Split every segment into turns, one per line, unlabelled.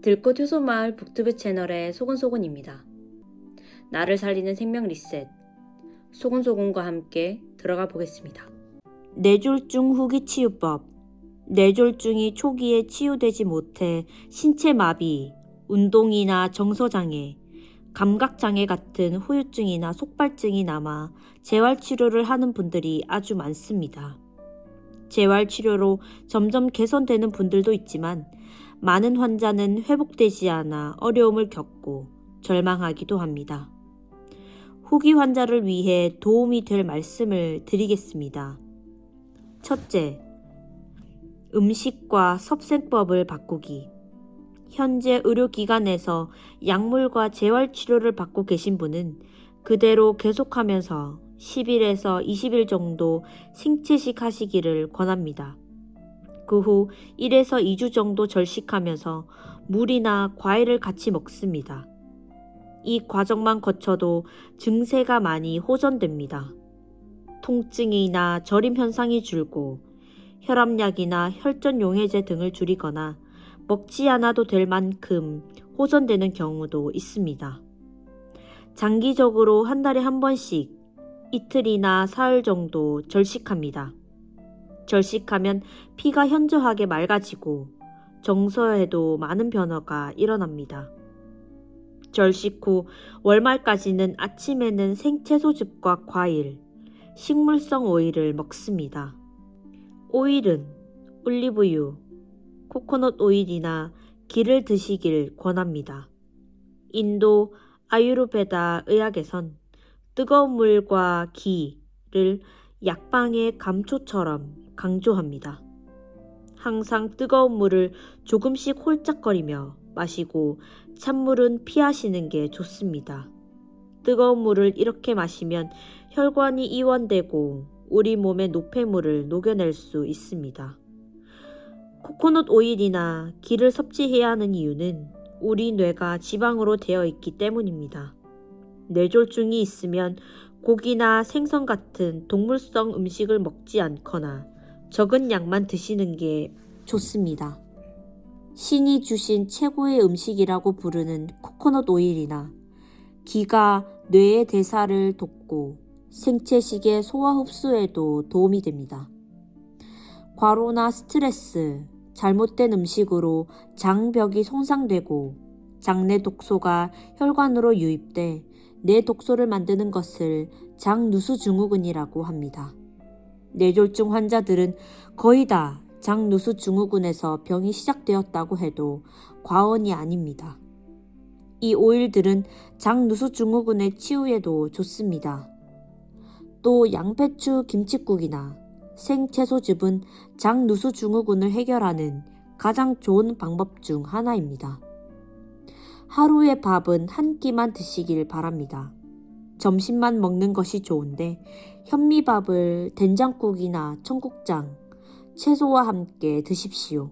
들꽃 효소마을 북튜브 채널의 소곤소곤입니다. 나를 살리는 생명 리셋 소곤소곤과 함께 들어가 보겠습니다. 뇌졸중 후기 치유법 뇌졸중이 초기에 치유되지 못해 신체 마비, 운동이나 정서장애, 감각장애 같은 후유증이나 속발증이 남아 재활치료를 하는 분들이 아주 많습니다. 재활치료로 점점 개선되는 분들도 있지만 많은 환자는 회복되지 않아 어려움을 겪고 절망하기도 합니다. 후기 환자를 위해 도움이 될 말씀을 드리겠습니다. 첫째, 음식과 섭생법을 바꾸기. 현재 의료기관에서 약물과 재활치료를 받고 계신 분은 그대로 계속하면서 10일에서 20일 정도 생채식 하시기를 권합니다. 그 후 1에서 2주 정도 절식하면서 물이나 과일을 같이 먹습니다. 이 과정만 거쳐도 증세가 많이 호전됩니다. 통증이나 저림 현상이 줄고 혈압약이나 혈전 용해제 등을 줄이거나 먹지 않아도 될 만큼 호전되는 경우도 있습니다. 장기적으로 한 달에 한 번씩 이틀이나 사흘 정도 절식합니다. 절식하면 피가 현저하게 맑아지고 정서에도 많은 변화가 일어납니다. 절식 후 월말까지는 아침에는 생채소즙과 과일, 식물성 오일을 먹습니다. 오일은 올리브유, 코코넛 오일이나 기를 드시길 권합니다. 인도 아유르베다 의학에선 뜨거운 물과 기를 약방의 감초처럼 강조합니다. 항상 뜨거운 물을 조금씩 홀짝거리며 마시고 찬물은 피하시는 게 좋습니다. 뜨거운 물을 이렇게 마시면 혈관이 이완되고 우리 몸의 노폐물을 녹여낼 수 있습니다. 코코넛 오일이나 기를 섭취해야 하는 이유는 우리 뇌가 지방으로 되어 있기 때문입니다. 뇌졸중이 있으면 고기나 생선 같은 동물성 음식을 먹지 않거나 적은 양만 드시는 게 좋습니다. 신이 주신 최고의 음식이라고 부르는 코코넛 오일이나 기가 뇌의 대사를 돕고 생체식의 소화 흡수에도 도움이 됩니다. 과로나 스트레스, 잘못된 음식으로 장벽이 손상되고 장내 독소가 혈관으로 유입돼 뇌 독소를 만드는 것을 장누수 증후군이라고 합니다. 뇌졸중 환자들은 거의 다 장누수 증후군에서 병이 시작되었다고 해도 과언이 아닙니다. 이 오일들은 장누수 증후군의 치유에도 좋습니다. 또 양배추 김치국이나 생채소즙은 장누수 증후군을 해결하는 가장 좋은 방법 중 하나입니다. 하루의 밥은 한 끼만 드시길 바랍니다. 점심만 먹는 것이 좋은데 현미밥을 된장국이나 청국장, 채소와 함께 드십시오.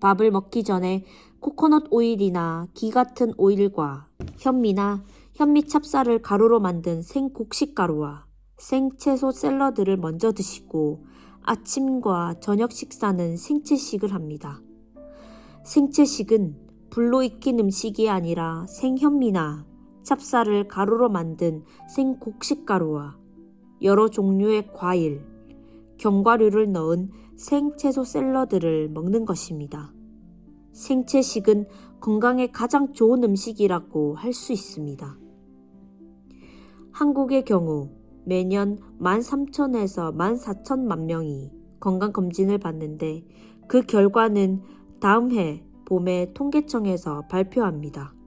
밥을 먹기 전에 코코넛 오일이나 기 같은 오일과 현미나 현미 찹쌀을 가루로 만든 생곡식 가루와 생채소 샐러드를 먼저 드시고 아침과 저녁 식사는 생채식을 합니다. 생채식은 불로 익힌 음식이 아니라 생현미나 찹쌀을 가루로 만든 생곡식가루와 여러 종류의 과일, 견과류를 넣은 생채소 샐러드를 먹는 것입니다. 생채식은 건강에 가장 좋은 음식이라고 할 수 있습니다. 한국의 경우 매년 13,000에서 14,000만 명이 건강검진을 받는데 그 결과는 다음 해 봄에 통계청에서 발표합니다.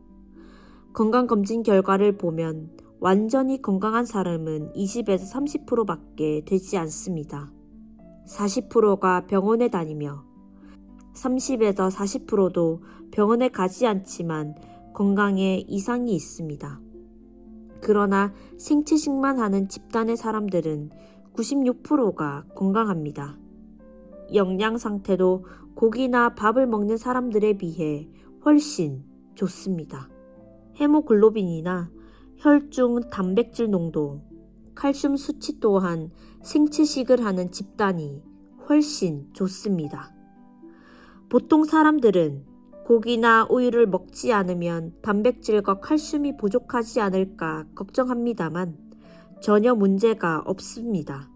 건강검진 결과를 보면 완전히 건강한 사람은 20에서 30%밖에 되지 않습니다. 40%가 병원에 다니며 30에서 40%도 병원에 가지 않지만 건강에 이상이 있습니다. 그러나 생채식만 하는 집단의 사람들은 96%가 건강합니다. 영양 상태도 고기나 밥을 먹는 사람들에 비해 훨씬 좋습니다. 헤모글로빈이나 혈중 단백질 농도, 칼슘 수치 또한 생채식을 하는 집단이 훨씬 좋습니다. 보통 사람들은 고기나 우유를 먹지 않으면 단백질과 칼슘이 부족하지 않을까 걱정합니다만 전혀 문제가 없습니다.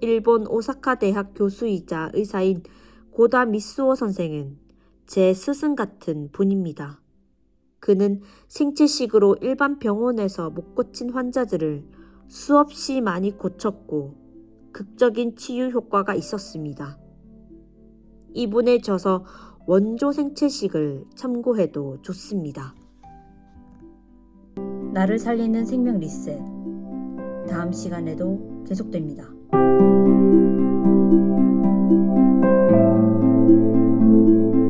일본 오사카 대학 교수이자 의사인 고다 미스오 선생은 제 스승 같은 분입니다. 그는 생체식으로 일반 병원에서 못 고친 환자들을 수없이 많이 고쳤고 극적인 치유 효과가 있었습니다. 이분에 져서 원조 생체식을 참고해도 좋습니다. 나를 살리는 생명 리셋. 다음 시간에도 계속됩니다.